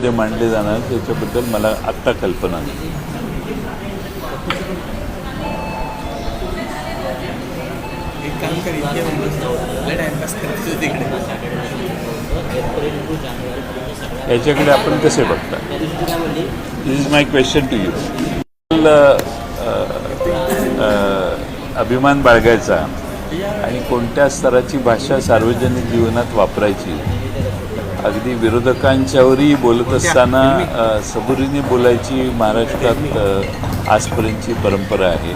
मुद्दे मांडले जाणार त्याच्याबद्दल मला आत्ता कल्पना नाही. याच्याकडे आपण कसे बघता this is my question to you अभिमान बाळगायचा आणि कोणत्या स्तराची भाषा सार्वजनिक जीवनात वापरायची? अगदी विरोधकांच्यावरही बोलत असताना सबुरीने बोलायची महाराष्ट्रात आजपर्यंतची परंपरा आहे.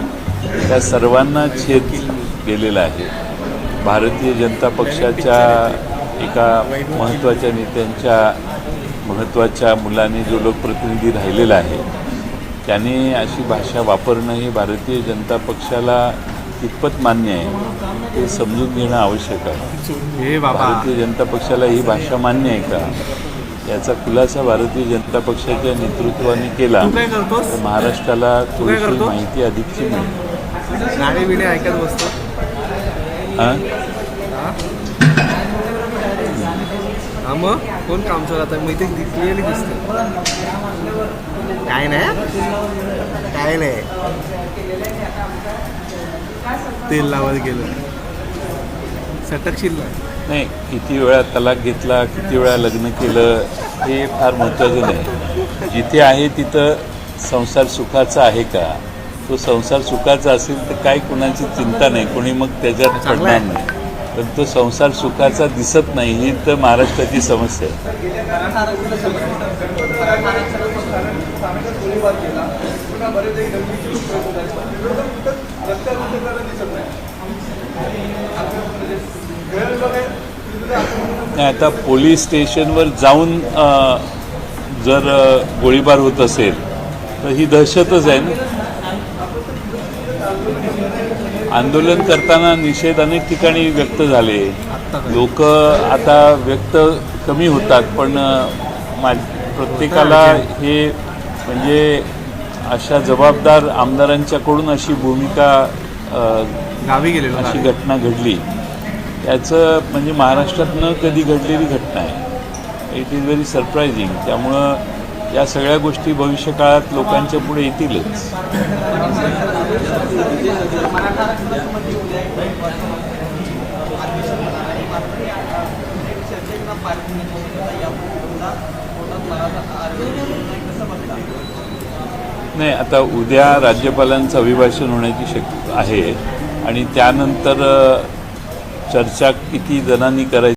त्या सर्वांना छेद गेलेला आहे. भारतीय जनता पक्षाच्या एका महत्त्वाच्या नेत्यांच्या महत्त्वाच्या मुलाने जो लोकप्रतिनिधी राहिलेला आहे त्याने अशी भाषा वापरणं हे भारतीय जनता पक्षाला कितपत मान्य आहे ते समजून घेणं आवश्यक आहे. हे भारतीय जनता पक्षाला ही भाषा मान्य आहे का? याचा खुलासा भारतीय जनता पक्षाच्या नेतृत्वाने केला. तू तर महाराष्ट्राला थोडीशी? माहिती अधिकची मिळेल. ऐकत बसतो. हां? मग? कोण काम चालू आता मी इथे क्लिअरली दिसतं काय नाही? काय नाही. तेल लावत गेलं. सटकशील नाही किती वेळा तलाक घेतला किती वेळा लग्न केलं हे फार महत्त्वाचं नाही. जिथे आहे तिथं संसार सुखाचा आहे का? तो संसार सुखाचा असेल तर काय कुणाची चिंता नाही कोणी मग त्याच्यात पडणार. नाही. पण तो संसार सुखाचा दिसत नाही ही तर महाराष्ट्राची समस्या आहे. नाही आता पोलीस स्टेशनवर जाऊन जर गोळीबार होत असेल तर ही दहशतच आहे ना. आंदोलन करताना निषेध अनेक ठिकाणी व्यक्त झाले. लोक आता व्यक्त कमी होतात पण मा- प्रत्येकाला हे म्हणजे अशा जबाबदार आमदारांच्याकडून अशी भूमिका गावी गेलेलो अशी. घटना घडली. याचं म्हणजे महाराष्ट्रात न कधी घडलेली घटना आहे. इट इज व्हेरी सरप्रायझिंग त्यामुळं या सगळ्या गोष्टी भविष्यकाळात लोकांच्या पुढे येतीलच. नाही आता उद्या राज्यपालांचं अभिभाषण होण्याची शक्य आहे. आणि त्यानंतर चर्चा किती जणांनी करायची